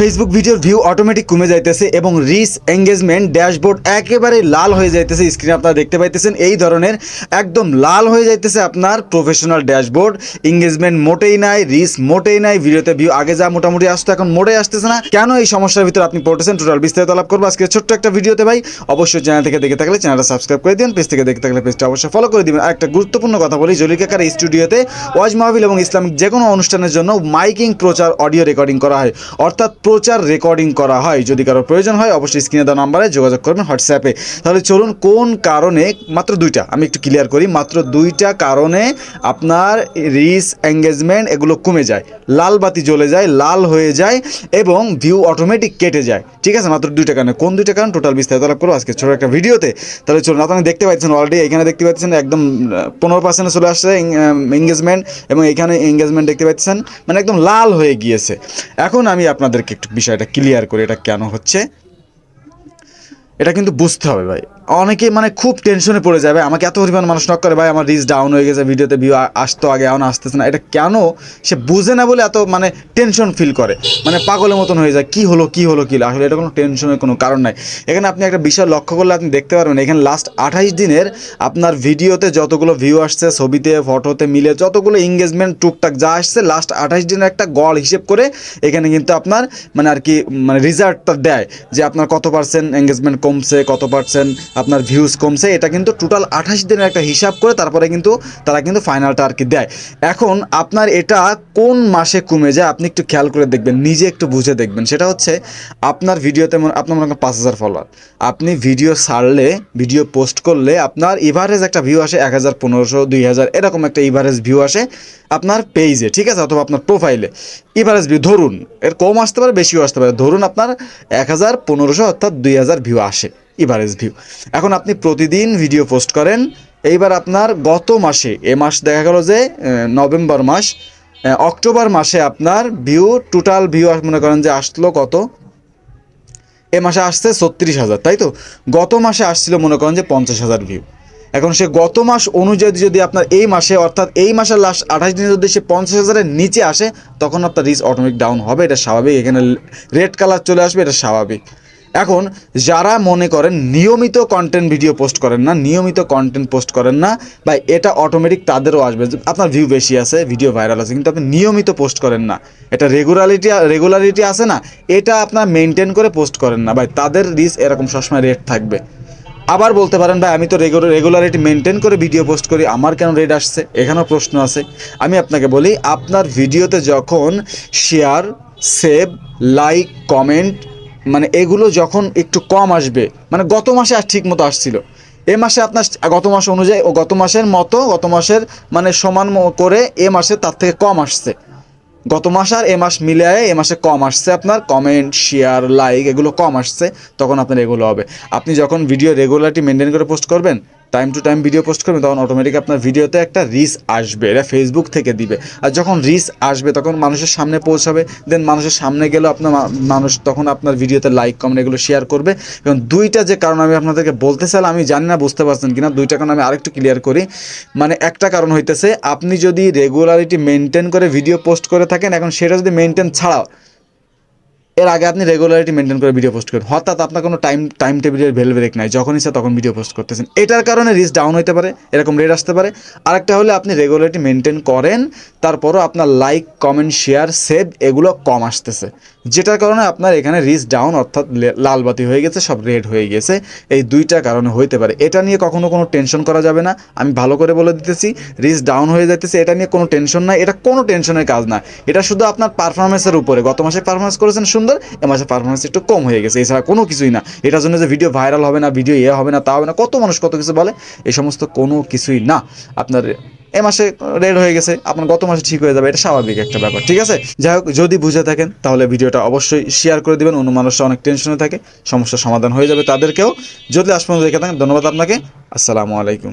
Facebook ভিডিওর view automatic কমে যাইতেছে এবং রিস এঙ্গেজমেন্ট ড্যাশবোর্ড একেবারে লাল হয়ে যাইতেছে স্ক্রিনে আপনারা দেখতে পাইতেছেন। এই ধরনের একদম লাল হয়ে যাইতেছে আপনার প্রফেশনাল ড্যাশবোর্ড এঙ্গেজমেন্ট মোটেই নাই রিস মোটেই নাই ভিডিওতে ভিউ আগে যা মোটামুটি আসতো এখন মোটেই আসতেছে না। কেন এই সমস্যার ভিতরে আপনি পড়তেছেন? টোটাল বিস্তারিত লাভ করব আজকে ছোট্ট একটা ভিডিওতে ভাই। অবশ্যই চ্যানেল থেকে দেখে থাকলে চ্যানেলটা সাবস্ক্রাইব করে দিন পেজ থেকে দেখে থাকলে পেজটা অবশ্যই ফলো করে দিবেন। আর একটা গুরুত্বপূর্ণ কথা বলি জলিকাকার স্টুডিওতে ওয়াজ মাহবিল এবং ইসলামিক যে কোনো অনুষ্ঠানের জন্য মাইকিং প্রচার অডিও রেকর্ডিং করা হয়। অর্থাৎ প্রচার রেকর্ডিং করা হয়। যদি কারও প্রয়োজন হয়, অবশ্যই স্ক্রিনে দেওয়া নাম্বারে যোগাযোগ করবেন হোয়াটসঅ্যাপে তাহলে চলুন, কোন কারণে, মাত্র দুইটা, আমি একটু ক্লিয়ার করি, মাত্র দুইটা কারণে আপনার রিস এঙ্গেজমেন্ট এগুলো কমে যায়। লাল বাতি জ্বলে যায়, লাল হয়ে যায় এবং ভিউ অটোমেটিক কেটে যায়। ঠিক আছে? মাত্র দুইটা কারণে। কোন দুইটা কারণ? টোটাল বিস্তারিত লাভ করব আজকে ছোটো একটা ভিডিওতে। তাহলে চলুন, আপনারা দেখতে পাচ্ছেন অলরেডি এখানে দেখতে পাচ্ছেন একদম পনেরো পার্সেন্টে চলে আসছে এঙ্গেজমেন্ট এবং এখানে এঙ্গেজমেন্ট দেখতে পাচ্ছেন মানে একদম লাল হয়ে গিয়েছে। এখন আমি আপনাদেরকে একটু বিষয়টা ক্লিয়ার করে এটা কেন হচ্ছে এটা কিন্তু বুঝতে হবে ভাই। অনেকে মানে খুব টেনশনে পড়ে যাবে আমাকে এত পরিমাণ মানুষ নক করে, ভাই, আমার রিচ ডাউন হয়ে গেছে ভিডিওতে ভিউ আসতো আগে, এখন আসতেছে না। এটা কেন? সে বুঝে না বলে এত মানে টেনশন ফিল করে। মানে পাগলের মতন হয়ে যায়, কি হলো কি হলো, কি? আসলে এটা কোনো টেনশনের কোনো কারণ নাই। এখানে আপনি একটা বিষয় লক্ষ্য করলে আপনি দেখতে পারবেন, এখানে লাস্ট আঠাইশ দিনের আপনার ভিডিওতে যতগুলো ভিউ আসছে, ছবিতে ফটোতে মিলে, যতগুলো এঙ্গেজমেন্ট টুকটাক যা আসছে লাস্ট আঠাইশ দিনের একটা গড় হিসেব করে এখানে কিন্তু আপনার মানে আর কি মানে রিজাল্টটা দেয় যে আপনার কত পার্সেন্ট এঙ্গেজমেন্ট কমছে, কত পার্সেন্ট আপনার ভিউজ কমছে, এটা কিন্তু টোটাল আঠাশ দিনের একটা হিসাব করে তারপরে কিন্তু তারা কিন্তু ফাইনালটা আর কি দেয়। এখন আপনার এটা কোন মাসে কমে যায় আপনি একটু খেয়াল করে দেখবেন, নিজে একটু বুঝে দেখবেন। সেটা হচ্ছে আপনার ভিডিওতে আপনার মনে করেন পাঁচ হাজার ফলোয়ার আপনি ভিডিও ছাড়লে ভিডিও পোস্ট করলে আপনার ইভারেজ একটা ভিউ আসে এক হাজার পনেরোশো, দুই হাজার, এরকম একটা ইভারেজ ভিউ আসে আপনার পেজে ঠিক আছে? অথবা আপনার প্রোফাইলে ইভারেজ ভিউ ধরুন, এর কম আসতে পারে, বেশিও আসতে পারে। ধরুন আপনার এক হাজার পনেরোশো অর্থাৎ দুই হাজার ভিউ আসে। Average view. এখন আপনি প্রতিদিন ভিডিও পোস্ট করেন। এইবার আপনার গত মাসে, এ মাস দেখা গেল যে নভেম্বর মাস অক্টোবর মাসে আপনার ভিউ, টোটাল ভিউ মনে করেন যে আসলো কত? এ মাসে আসছে ছত্রিশ হাজার, তাই তো? গত মাসে আসছিল মনে করেন যে পঞ্চাশ হাজার ভিউ। এখন সে গত মাস অনুযায়ী যদি আপনার এই মাসে, অর্থাৎ এই মাসের লাস্ট আঠাশ দিনে যদি সে পঞ্চাশ হাজারের নিচে আসে, তখন আপনার রিচ অটোমেটিক ডাউন হবে। এটা স্বাভাবিক। এখানে রেড কালার চলে আসবে, এটা স্বাভাবিক। এখন যারা মনে করেন নিয়মিত কন্টেন্ট ভিডিও পোস্ট করেন না, নিয়মিত কন্টেন্ট পোস্ট করেন না বা এটা অটোমেটিক তাদেরও আসবে। আপনার ভিউ বেশি আছে ভিডিও ভাইরাল আছে, কিন্তু আপনি নিয়মিত পোস্ট করেন না। এটা রেগুলারিটি রেগুলারিটি আছে না, এটা আপনার মেনটেন করে পোস্ট করেন না। ভাই, তাদের রিচ এরকম সবসময় রেট থাকবে। আবার বলতে পারেন, ভাই, আমি তো রেগুলারিটি মেনটেন করে ভিডিও পোস্ট করি, আমার কেন রেট আসছে? এখানেও প্রশ্ন আছে। আমি আপনাকে বলি, আপনার ভিডিওতে যখন শেয়ার সেভ লাইক কমেন্ট মানে এগুলো যখন একটু কম আসবে মানে গত মাসে আর ঠিক মতো আসছিল। এ মাসে আপনার গত মাস অনুযায়ী, ও গত মাসের মতো, গত মাসের মানে সমান করে এ মাসে তার থেকে কম আসছে। গত মাস আর এ মাস মিলিয়ে এ মাসে কম আসছে আপনার কমেন্ট শেয়ার লাইক এগুলো কম আসছে, তখন আপনার এগুলো হবে। আপনি যখন ভিডিও রেগুলারটি মেনটেন করে পোস্ট করবেন time to time video post করবেন তখন অটোমেটিক আপনার ভিডিওতে একটা রিস আসবে। এটা ফেসবুক থেকে দিবে। আর যখন রিস আসবে, তখন মানুষের সামনে পৌঁছাবে। দেন মানুষের সামনে গেলেও আপনার মানুষ তখন আপনার ভিডিওতে লাইক কমেন্ট এগুলো শেয়ার করবে। এবং দুইটা যে কারণ আমি আপনাদেরকে বলতে চাইলাম, আমি জানি না, বুঝতে পারছেন কিনা, দুইটা কারণ আমি আরেকটু ক্লিয়ার করি। মানে একটা কারণ হইতেছে, আপনি যদি রেগুলারিটি মেনটেন করে ভিডিও পোস্ট করে থাকেন, এখন সেটা যদি মেনটেন ছাড়াও এর আগে আপনি রেগুলারিটি মেনটেন করে ভিডিও পোস্ট করেন। হঠাৎ আপনার কোনো টাইম টাইম টেবিলের ভেল ব্রেক নাই, যখন ইচ্ছা তখন ভিডিও পোস্ট করতেছেন। এটার কারণে রিচ ডাউন হতে পারে, এরকম রেট আসতে পারে। আরেকটা হলে আপনি রেগুলারিটি মেনটেন করেন, তারপরও আপনার লাইক কমেন্ট শেয়ার সেভ এগুলো কম আসতেছে। যেটার কারণে আপনার এখানে রিচ ডাউন অর্থাৎ লে- লাল বাতি হয়ে গেছে, সব রেড হয়ে গেছে। এই দুইটা কারণে হইতে পারে। এটা নিয়ে কখনো কোনো টেনশন করা যাবে না। আমি ভালো করে বলে দিতেছি রিচ ডাউন হয়ে যাইতেছে, এটা নিয়ে কোনো টেনশন নাই। এটা কোনো টেনশনের কাজ না। এটা শুধু আপনার পারফরমেন্সের উপরে। গত মাসে পারফরমেন্স করেছেন সুন্দর এ মাসে পারফরমেন্স একটু কম হয়ে গেছে। এছাড়া কোনো কিছুই না। এটার জন্য যে ভিডিও ভাইরাল হবে না ভিডিও ইয়ে হবে না, তা হবে না, কত মানুষ কত কিছু বলে এই সমস্ত কোনো কিছুই না। আপনার এ মাসে রেড হয়ে গেছে, আপনার গত মাসে ঠিক হয়ে যাবে, এটা স্বাভাবিক একটা ব্যাপার, ঠিক আছে? যাই হোক, যদি বুঝে থাকেন, তাহলে ভিডিওটা অবশ্যই শেয়ার করে দিবেন, অন্য মানুষরা অনেক টেনশনে থাকে, সমস্যার সমাধান হয়ে যাবে তাদেরকেও। যদি আজ দেখে থাকেন, ধন্যবাদ আপনাকে, আসসালামু আলাইকুম।